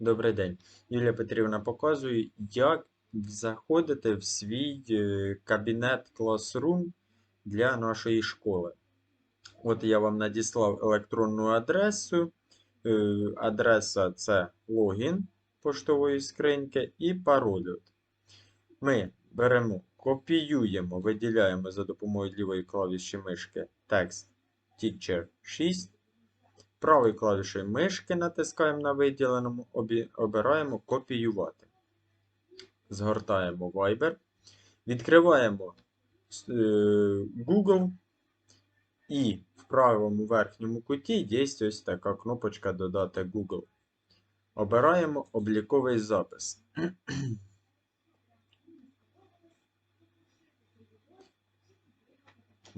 Добрий день. Юлія Петрівна показує, як заходити в свій е, кабінет Classroom для нашої школи. От я вам надіслав електронну адресу. Е, Адреса це логін поштової скриньки і пароль. Ми беремо, копіюємо, виділяємо за допомогою лівої клавіші мишки текст Teacher 6. Правою клавішою мишки натискаємо на виділеному, обираємо копіювати. Згортаємо Viber. Відкриваємо е, Google. І в правому верхньому куті є ось така кнопочка Додати Google. Обираємо обліковий запис.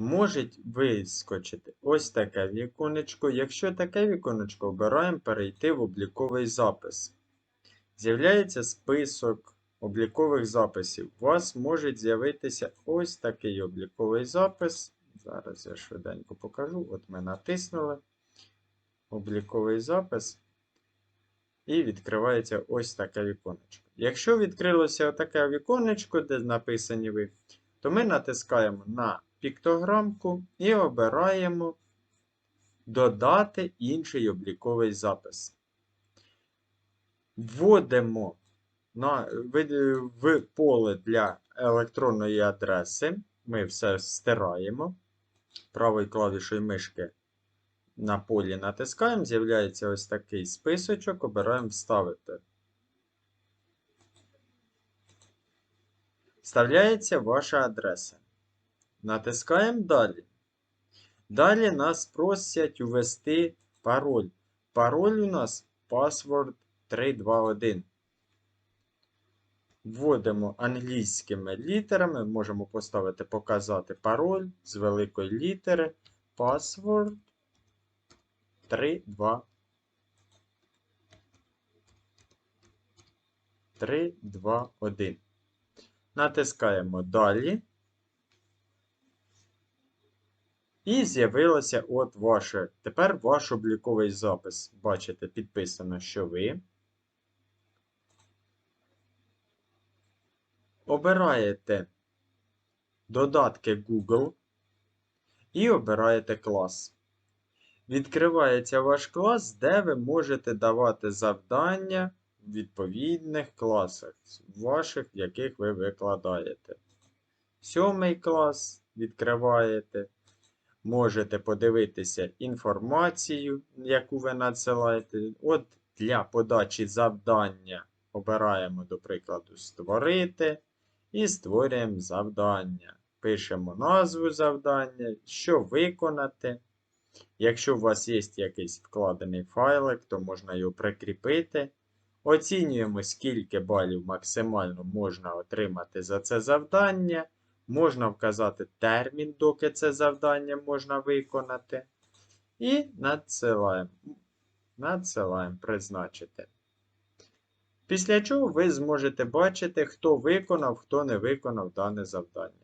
Може вискочити ось таке віконечко. Якщо таке віконечко, обираємо перейти в обліковий запис. З'являється список облікових записів. У вас може з'явитися ось такий обліковий запис. Зараз я швиденько покажу. От ми натиснули обліковий запис. І відкривається ось таке віконечко. Якщо відкрилося таке віконечко, де написані ви, то ми натискаємо на піктограмку і обираємо Додати інший обліковий запис. Вводимо на, в, в поле для електронної адреси. Ми все стираємо. Правою клавішою мишки на полі натискаємо, з'являється ось такий списочок, обираємо Вставити. Вставляється ваша адреса. Натискаємо далі. Далі нас просять ввести пароль. Пароль у нас password 321. Вводимо англійськими літерами. Можемо поставити показати пароль з великої літери. Password 32. 3, 2, 1. Натискаємо далі. І з'явилося от ваше. Тепер ваш обліковий запис. Бачите, підписано, що ви. Обираєте додатки Google і обираєте клас. Відкривається ваш клас, де ви можете давати завдання в відповідних класах, ваших, яких ви викладаєте. Сьомий клас відкриваєте. Можете подивитися інформацію, яку ви надсилаєте. От для подачі завдання обираємо, до прикладу, створити і створюємо завдання. Пишемо назву завдання, що виконати. Якщо у вас є якийсь вкладений файлик, то можна його прикріпити. Оцінюємо, скільки балів максимально можна отримати за це завдання. Можна вказати термін, доки це завдання можна виконати. І надсилаємо. Надсилаємо призначити. Після чого ви зможете бачити, хто виконав, хто не виконав дане завдання.